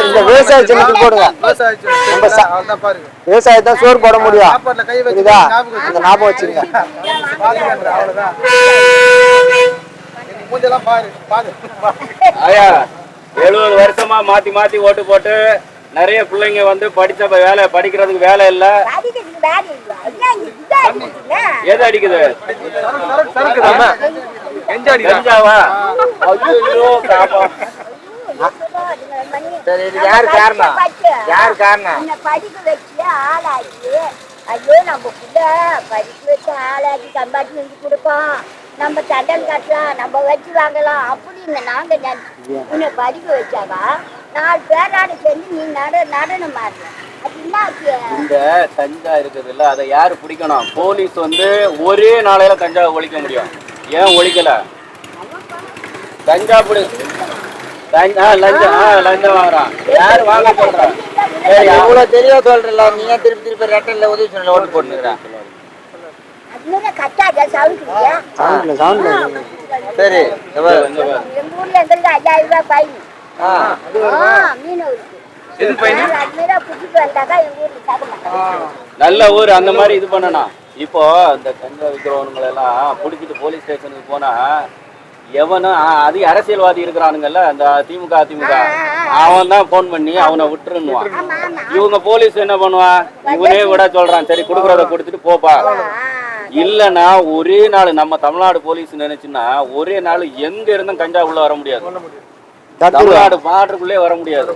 இந்த விவசாய சின்னத்துக்கு போடுங்க. விவசாயத்தான் சோறு போட முடியும். சாப்பாட்டுல கை வச்சு புரியுதா? ஞாபகம் இந்த ஞாபகம் வச்சுருங்க. எழுபது வருஷமா மாத்தி மாத்தி ஓட்டு போட்டு நிறைய பிள்ளைங்க வந்து படிச்ச வேலை படிக்கிறதுக்கு வேலை இல்ல. எது அடிக்குது? கஞ்சாவா? ஐயோ காப்பா சரி இது யார் காரணம்? யார் காரணம்? உன்னை படிக்க வச்சு ஆளாக்கி? ஐயோ நம்ம புள்ள படிக்க வச்சு ஆளாக்கி சம்பாதிச்சு செஞ்சு கொடுப்போம். நம்ம தண்டன் கட்டலாம் நம்ம வச்சு வாங்கலாம். அப்படின்னு நாங்க உன்னை படிக்க வச்சாவா? நாலு பேராட சேர்ந்து நீ நட நடனம் ஆடுற? இந்த கஞ்சா இருக்குது இல்ல அதை யாரு பிடிக்கணும்? போலீஸ் வந்து ஒரே நாளையில கஞ்சாவை ஒழிக்க முடியும். ஏன் ஒழிக்கல? கஞ்சா பிடி லஞ்சம் லஞ்சம் வாங்குறான் யாரு வாங்க சொல்றா? சரி அவ்வளவு தெளிவா சொல்றல நீ ஏன் திருப்பி திருப்பி ரெட்டல்ல உதவி சொன்ன ஓட்டு போட்டுக்கிறேன் சரி நல்ல ஊர் அந்த மாதிரி இது பண்ணணும். இப்போ இந்த கஞ்சா விற்கிறவனுங்களை எல்லாம் பிடிச்சிட்டு போலீஸ் ஸ்டேஷனுக்கு போனா எவனும் ஆ, அதிக அரசியல்வாதி இருக்கிறானுங்கல்ல அந்த திமுக அதிமுக அவன் தான் போன் பண்ணி அவனை விட்டுருன்னுவான். இவங்க போலீஸ் என்ன பண்ணுவான்? இவனே விட சொல்றான். சரி கொடுக்குறத கொடுத்துட்டு போப்பா. இல்லைன்னா ஒரே நாள் நம்ம தமிழ்நாடு போலீஸ் நினைச்சுன்னா ஒரே நாள் எங்க இருந்தும் கஞ்சா உள்ள வர முடியாது. தமிழ்நாடு பார்டருக்குள்ளே வர முடியாது.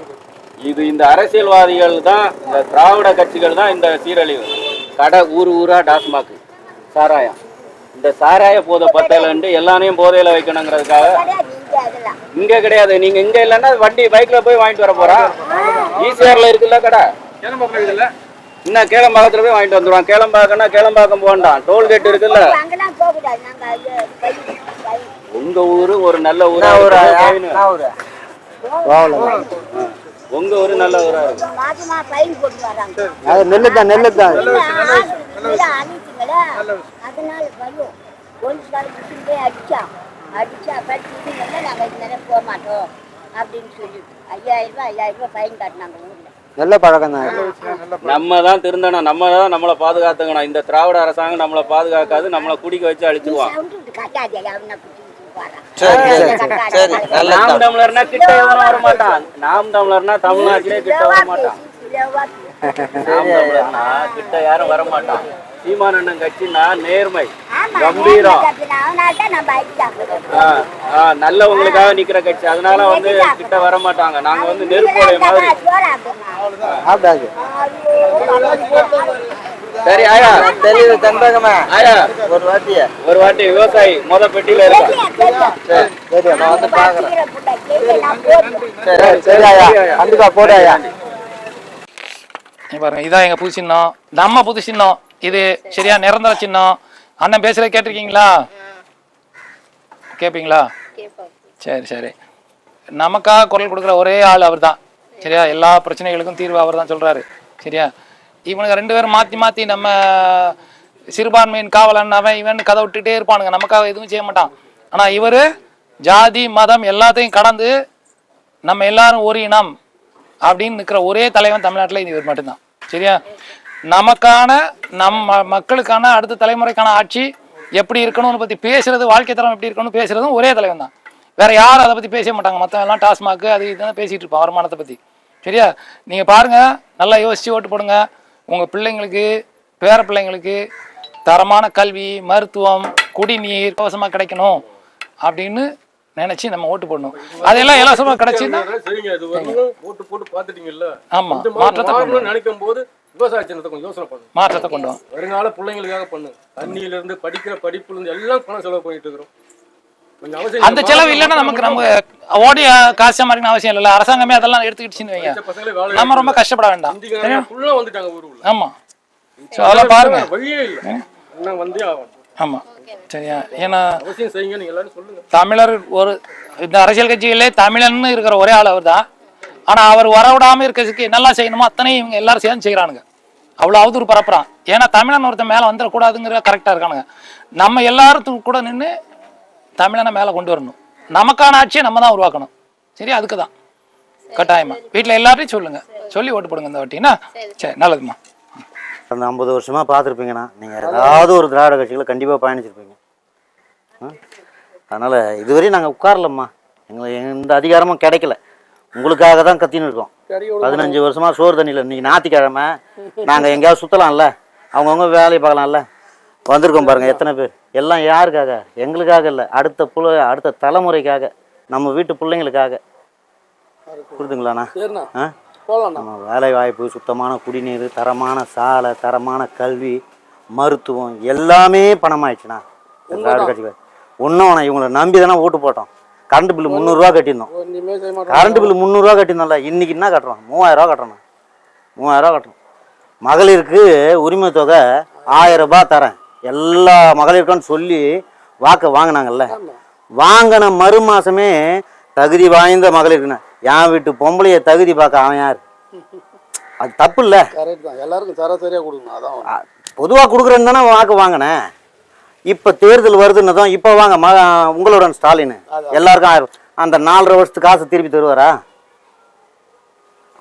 இது இந்த அரசியல்வாதிகள் தான் இந்த திராவிட கட்சிகள் தான் இந்த சீரழிவு. கடை ஊர் ஊரா டாஸ்மாக். சாராயம். இந்த சாராய போதை பத்தலன்ட்டு எல்லாரையும் போதையில வைக்கணுங்கிறதுக்காக இங்க கிடையாது. நீங்க இங்க இல்லைன்னா வண்டி பைக்ல போய் வாங்கிட்டு வர போறான் ஈசிஆர்ல இருக்குல்ல கடை. இன்னும் கேளம்பாக்கத்துல போய் வாங்கிட்டு வந்துருவான். கேளம்பாக்கம்னா கேளம்பாக்கம் போகண்டாம் டோல்கேட் இருக்குல்ல. உங்க ஊரு ஒரு நல்ல ஊரா வாவல உங்க ஊரு நல்ல ஊரா நெல்லு தான் நெல்லு தான் அனுப்பிங்களா அதனால வரும். போலீஸ் காரங்க போய் அடிச்சா. அடிச்சா அப்புறம் திரும்பிங்க நாங்க இது நேரம் போக மாட்டோம். அப்படின்னு சொல்லிட்டு ஐயாயிரம் ரூபாய் ஐயாயிரம் ரூபாய் ஃபைன் காட்டினாங்க ஊர்ல. நல்ல பழக்கம் தான். நம்ம தான் திருந்தணும். நம்ம தான் நம்மளை பாதுகாத்துக்கணும். இந்த திராவிட அரசாங்கம் நம்மளை பாதுகாக்காது நம்மளை குடிக்க வச்சு நல்ல நாம் தமிழர்னா கிட்ட எவனும் வர மாட்டான் நாம் தமிழர்னா தமிழ்நாட்டிலே கிட்ட வர மாட்டான் நாம் தமிழர்னா கிட்ட யாரும் வர மாட்டான் சீமான் அண்ணன் கட்சினா நேர்மை கம்பீரம் ஆ, ஆ, நல்லவங்களுக்காக நிக்கிற கட்சி. அதனால வந்து கிட்ட வர மாட்டாங்க. நாங்க வந்து நெருப்புடைய மாதிரி. சரி ஆயா. தெளிவு தன்பகமா? ஆயா. ஒரு வாத்தியா ஒரு வாட்டி விவசாயி மொத பெட்டியில இருக்கா. சரி சரி நான் வந்து பாக்குறேன் சரி ஐயா கண்டிப்பா போடு இங்க பாருங்க இதான் எங்க புது சின்னம் நம்ம புது சின்னம் இது சரியா நிரந்தர சின்னம். அண்ணன் பேசுறத கேட்டிருக்கீங்களா? கேட்பீங்களா சரி சரி. நமக்காக குரல் கொடுக்குற ஒரே ஆள் அவர்தான். சரியா? எல்லா பிரச்சனைகளுக்கும் தீர்வு அவர் தான் சொல்றாரு. சரியா? இவனுங்க ரெண்டு பேரும் மாத்தி மாத்தி நம்ம சிறுபான்மையின் காவலன் அவன் இவன் கதை விட்டுட்டே இருப்பானுங்க. நமக்காக எதுவும் செய்ய மாட்டான். ஆனா இவரு ஜாதி மதம் எல்லாத்தையும் கடந்து நம்ம எல்லாரும் ஒரு இனம் அப்படின்னு நிற்கிற ஒரே தலைவன் தமிழ்நாட்டில் இது இவர் மட்டும்தான். சரியா? நமக்கான நம்ம மக்களுக்கான அடுத்த தலைமுறைக்கான ஆட்சி எப்படி இருக்கணும்னு பத்தி பேசுறது வாழ்க்கை தரம் எப்படி இருக்கணும்னு பேசுறதும் ஒரே தலைவன் தான் வேற யாரும் அதை பத்தி பேச மாட்டாங்க. மத்தவங்க எல்லாம் டாஸ்மாக் அது இதுதான் பேசிட்டு இருப்பான் வருமானத்தை பத்தி. சரியா? நீங்க பாருங்க நல்லா யோசிச்சு ஓட்டு போடுங்க. உங்க பிள்ளைங்களுக்கு பேர பிள்ளைங்களுக்கு தரமான கல்வி மருத்துவம் குடிநீர் இலவசமா கிடைக்கணும் அப்படின்னு நினைச்சு நம்ம ஓட்டு போடணும். அதெல்லாம் இலவசமா கிடைச்சுன்னா சரிங்க இது ஓட்டு போட்டு பாத்துட்டீங்கல்ல ஆமா மாற்றத்தை நினைக்கும் போது விவசாய சின்னத்தை கொஞ்சம் யோசனை பண்ணுங்க. மாற்றத்தை கொண்டு வாங்க வருங்கால பிள்ளைங்களுக்காக பண்ணுங்க தண்ணியில இருந்து படிக்கிற படிப்புல இருந்து எல்லாம் பணம் செலவு பண்ணிட்டு இருக்கிறோம். கொஞ்சம் அவசியம் அந்த செலவு இல்லைன்னா நமக்கு நம்ம ஓடி காசு மாதிரி அவசியம் இல்லைல்ல. அரசாங்கமே அதெல்லாம் எடுத்துக்கிட்டுச்சுன்னு வைங்க. நம்ம ரொம்ப கஷ்டப்பட வேண்டாம். வந்துட்டாங்க ஊருக்குள்ள ஆமா. ஸோ அதெல்லாம் பாருங்க. வழியே இல்லை. இன்னும் வந்தே ஆகும் ஆமா. சரியா? ஏன்னா அவசியம் செய்யுங்க நீங்க எல்லாரும் சொல்லுங்க. தமிழர் ஒரு இந்த அரசியல் கட்சிகளே தமிழன்னு இருக்கிற ஒரே ஆள் அவர் தான் ஆனா அவர் வரவிடாம இருக்கிறதுக்கு என்னெல்லாம் செய்யணுமோ அத்தனையும் இவங்க எல்லாரும் சேர்ந்து செய்யறானுங்க அவ்வளவு அவதூறு பரப்புறான் ஏன்னா தமிழன் ஒருத்தன் மேல வந்துடக்கூடாதுங்கிற கரெக்டா இருக்கானுங்க. நம்ம எல்லாரும் கூட நின்று தமிழனை மேல கொண்டு வரணும். நமக்கான ஆட்சியை நம்ம தான் உருவாக்கணும். சரி அதுக்கு தான் கட்டாயமா. வீட்டில் எல்லாரையும் சொல்லுங்க. சொல்லி ஓட்டு போடுங்க இந்த வாட்டினா சரி. நல்லதும்மா. அந்த ஐம்பது வருஷமா பார்த்துருப்பீங்கண்ணா. நீங்கள் ஏதாவது ஒரு திராவிட கட்சிகளை கண்டிப்பாக பயணிச்சிருப்பீங்க. ஆ? அதனால இதுவரையும் நாங்கள் உட்காரலம்மா. எங்களுக்கு எந்த அதிகாரமும் கிடைக்கல. உங்களுக்காக தான் கத்தின்னு இருக்கோம். பதினஞ்சு வருஷமா சோறு தண்ணியில் இன்னைக்கு ஞாயிற்றுக்கிழமை. நாங்கள் எங்கேயாவது சுற்றலாம்ல அவங்கவுங்க வேலையை பார்க்கலாம்ல. வந்திருக்கோம் பாருங்க எத்தனை பேர்? எல்லாம் யாருக்காக? எங்களுக்காக இல்லை. அடுத்த புல அடுத்த தலைமுறைக்காக. நம்ம வீட்டு பிள்ளைங்களுக்காக. புரியுதுங்களாண்ணா? சரிண்ணா. ஆ? நம்ம வேலை வாய்ப்பு சுத்தமான குடிநீர் தரமான சாலை தரமான கல்வி மருத்துவம் எல்லாமே பணமாயிடுச்சுண்ணா. ஒன்றும் இவங்களை நம்பி தானே ஓட்டு போட்டோம். கரண்ட் பில்லு முந்நூறுரூவா கட்டியிருந்தோம் கரண்ட் பில்லு முந்நூறுரூவா கட்டியிருந்தோம்ல இன்னைக்கு என்ன கட்டுறோம்? மூவாயிரரூவா கட்டணும். மூவாயிரரூவா கட்டணும். மகளிருக்கு உரிமை தொகை ஆயிரம் ரூபாய் தரேன். எல்லா மகளிருக்கும் சொல்லி வாக்கு வாங்கினாங்கல்ல. வாங்கின மறு மாசமே தகுதி வாய்ந்த மகளிருக்குன்னு. என் வீட்டு பொம்பளைய தகுதி பார்க்க அவன் யார்? அது தப்பு இல்லை. எல்லாருக்கும் சராசரியாக கொடுக்கணும். அதான். பொதுவாக கொடுக்குறேன்னு தானே வாக்கு வாங்கினேன். இப்போ தேர்தல் வருதுன்னதும் இப்போ வாங்க ம உங்களோட ஸ்டாலின். எல்லாருக்கும் ஆயிரம். அந்த நாலரை வருஷத்துக்கு காசு திருப்பி தருவாரா?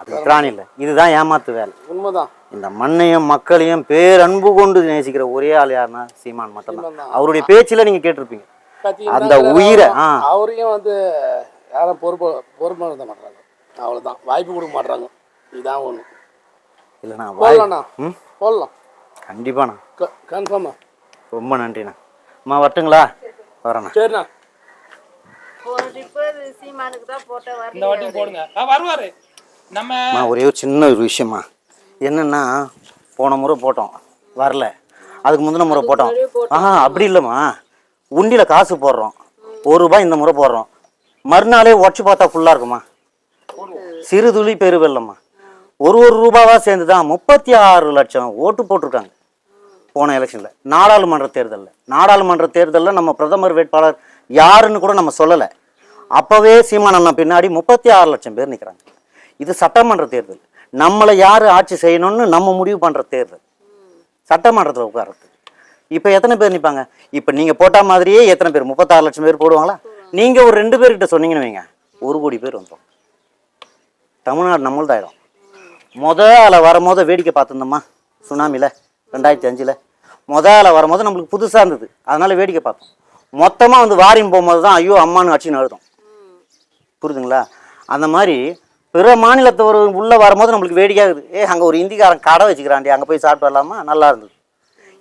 அது திராணி இல்லை. இதுதான் ஏமாத்து வேலை. உண்மைதான். இந்த மண்ணையும் மக்களையும் பேரன்பு கொண்டு நேசிக்கிற ஒரே ஆள் யாருன்னா சீமான் மட்டும்தான். அவருடைய பேச்சில் நீங்கள் கேட்டிருப்பீங்க. அந்த உயிரை அவரையும் வந்து யாரும் பொறுப்பு பொறுப்பாக மாட்டாங்க. அவ்வளோதான் வாய்ப்பு கொடுக்க மாட்டாங்க. இதுதான் ஒன்று இல்லைண்ணா ம்? போடலாம். கண்டிப்பாண்ணா. கன்ஃபார்மா ரொம்ப நன்றிண்ணா. அம்மா வரட்டுங்களா? வரேண்ணா. சரிண்ணா. இந்த வாட்டியும் போடுங்க. ஆ, வருவாரு. நம்ம அம்மா ஒரே ஒரு சின்ன ஒரு விஷயமா என்னன்னா போன முறை போட்டோம். வரல. அதுக்கு முந்தின முறை போட்டோம். ஆஹா அப்படி இல்லைம்மா. உண்டியில் காசு போடுறோம். ஒரு ரூபாய் இந்த முறை போடுறோம். மறுநாளே உடச்சி பார்த்தா ஃபுல்லாக இருக்குமா? சிறு துளி பெருவெல்லம்மா ஒரு ஒரு ரூபாவா சேர்ந்து தான் முப்பத்தி ஆறு லட்சம் ஓட்டு போட்டிருக்காங்க. போன எலெக்ஷனில் நாடாளுமன்ற தேர்தலில். நாடாளுமன்ற தேர்தலில் நம்ம பிரதமர் வேட்பாளர் யாருன்னு கூட நம்ம சொல்லலை. அப்போவே சீமான் அண்ணா பின்னாடி முப்பத்தி ஆறு லட்சம் பேர் நிற்கிறாங்க இது சட்டமன்ற தேர்தல். நம்மளை யார் ஆட்சி செய்யணும்னு நம்ம முடிவு பண்ணுற தேர்தல். சட்டமன்றத்தில் உட்கார்றது. இப்போ எத்தனை பேர் நிற்பாங்க இப்போ நீங்கள் போட்டால் மாதிரியே எத்தனை பேர்? முப்பத்தாறு லட்சம் பேர் போடுவாங்களா? நீங்கள் ஒரு ரெண்டு பேர்கிட்ட சொன்னீங்கன்னு வைங்க. ஒரு கோடி பேர் வந்துடும் தமிழ்நாடு நம்மள்தாயிடும் முத அதில் வரும்போது வேடிக்கை பார்த்துருந்தோம்மா சுனாமியில் ரெண்டாயிரத்தி அஞ்சில். முத வரும்போது நம்மளுக்கு புதுசாக இருந்தது. அதனால் வேடிக்கை பார்த்தோம். மொத்தமாக வந்து வாரியம் போகும்போது தான் ஐயோ அம்மான்னு அடிச்சுன்னு அழுதும் புரியுதுங்களா? அந்த மாதிரி பிற மாநிலத்தவர் உள்ளே வரும்போது நம்மளுக்கு வேடிக்கையாகுது ஏ அங்கே ஒரு இந்திக்காரன் கடை வச்சுக்கிறாண்டி அங்கே போய் சாப்பிட்டு வரலாமா? நல்லா இருந்தது.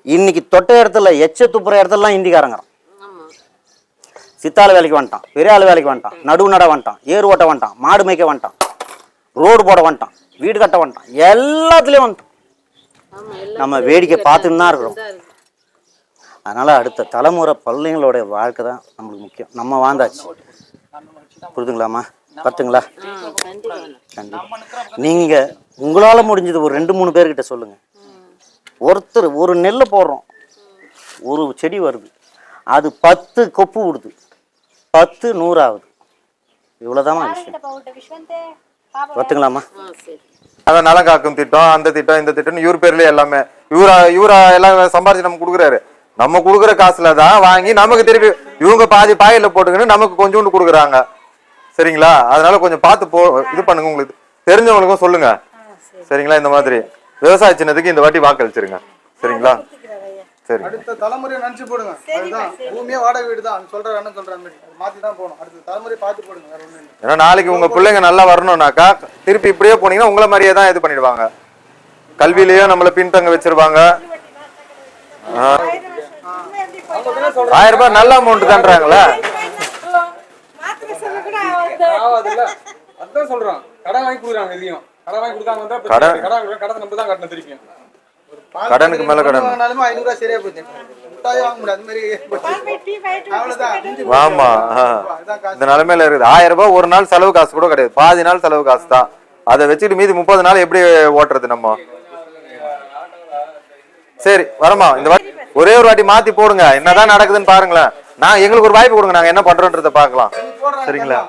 இன்னைக்கு தொட்ட இடத்துல எச்ச துப்புற இடத்துலலாம் இந்திக்காரங்கிறான். சித்தாள் வேலைக்கு வந்துட்டான் பெரிய ஆள் வேலைக்கு வந்துட்டான் நடுவு நட வந்துட்டான் ஏறு ஓட்ட வந்துட்டான் மாடு மேய்க்க வந்துட்டான் ரோடு போட வந்துட்டான் வீடு கட்ட வந்துட்டான் எல்லாத்துலேயும் வந்துட்டான். நம்ம வேடிக்கை பார்த்துன்னு தான் இருக்கிறோம். அதனால அடுத்த தலைமுறை பிள்ளைங்களோட வாழ்க்கை தான் நம்மளுக்கு முக்கியம். நம்ம வாழ்ந்தாச்சு. புரிதுங்களாம்மா? பார்த்துங்களா? கண்டிப்பா. நீங்க உங்களால முடிஞ்சது ஒரு ரெண்டு மூணு பேர்கிட்ட சொல்லுங்க. ஒருத்தர் ஒரு நெல்லை போடுறோம். ஒரு செடி வருது. அது பத்து கொப்பு விடுது. பத்து நூறாகுது இவ்வளோதாம்மா விஷயம். பார்த்துங்களாம்மா? அதான் நலம் காக்கும் திட்டம் அந்த திட்டம் இந்த திட்டம் இவர் பேர்லயே எல்லாமே. இவரா இவரா எல்லாம் சம்பாரிச்சு நம்ம கொடுக்குறாரு. நம்ம கொடுக்குற காசுல தான் வாங்கி நமக்கு திருப்பி இவங்க பாதி பாயில போட்டுக்கின்னு நமக்கு கொஞ்சோண்டு கொடுக்குறாங்க. சரிங்களா? அதனால கொஞ்சம் பார்த்து போ இது பண்ணுங்க உங்களுக்கு. தெரிஞ்சவங்களுக்கும் சொல்லுங்க. சரிங்களா? இந்த மாதிரி. விவசாய சின்னத்துக்கு இந்த வாட்டி வாக்களிச்சிருங்க. சரிங்களா? சரி. அடுத்த தலைமுறையை நினச்சி போடுங்க. அதுதான். பூமியே வாடகை வீடு தான் சொல்கிற அண்ணன் சொல்கிற மாதிரி மாற்றி தான் போகணும். அடுத்த தலைமுறையை பார்த்து போடுங்க வேற இல்லை. ஏன்னா நாளைக்கு உங்க பிள்ளைங்க நல்லா வரணும்னாக்கா திருப்பி இப்படியே போனீங்கன்னா உங்களை மாதிரியே தான் இது பண்ணிடுவாங்க. கல்வியிலயும் நம்மள பின்தங்க வச்சிருவாங்க. ஆயிரம் ரூபாய் நல்ல அமௌண்ட் தான்றாங்களே. அதான் சொல்றான். கடன் வாங்கி கொடுக்குறாங்க இதையும் கடன் வாங்கி பிரச்சனை கடன். கடனை நம்ம தான் கட்டணும் திருப்பியும். கடனுக்கு மேல கடன். வாங்கினாலுமே சரியா போச்சு வாங்க முடியாது மாதிரி போச்சு. ஆமா இந்த நிலைமையில இருக்குது ஆயிரம் ரூபாய் ஒரு நாள் செலவு காசு கூட கிடையாது பாதி நாள் செலவு காசு தான் அதை வச்சுட்டு மீதி முப்பது நாள் எப்படி ஓட்டுறது நம்ம சரி வரமா இந்த வாட்டி ஒரே ஒரு வாட்டி மாத்தி போடுங்க என்னதான் நடக்குதுன்னு பாருங்களேன் நான் எங்களுக்கு ஒரு வாய்ப்பு கொடுங்க நாங்க என்ன பண்றோன்றத பார்க்கலாம் சரிங்களா?